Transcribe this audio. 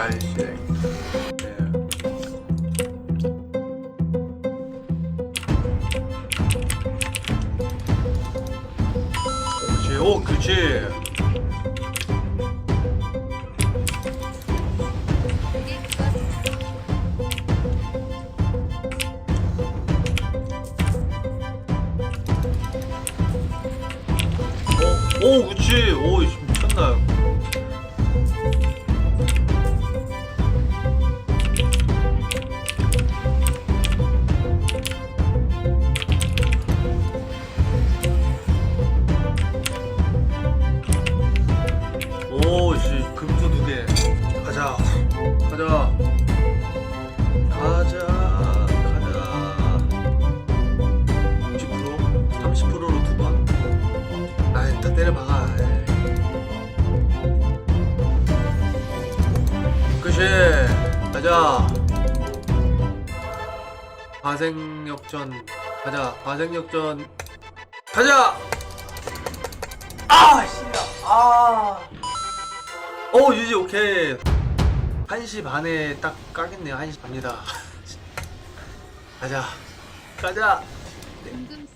아이씨. 네. 그렇지, 오, 그렇지. 오, 오, 그렇지. 오, 씨, 미쳤나. 가자. 바생역전 가자. 바생역전 가자. 아, 씨야. 아. 오, 유지 오케이. 1시 반에 딱 까겠네요. 1시 반이다. 가자. 가자. 궁금스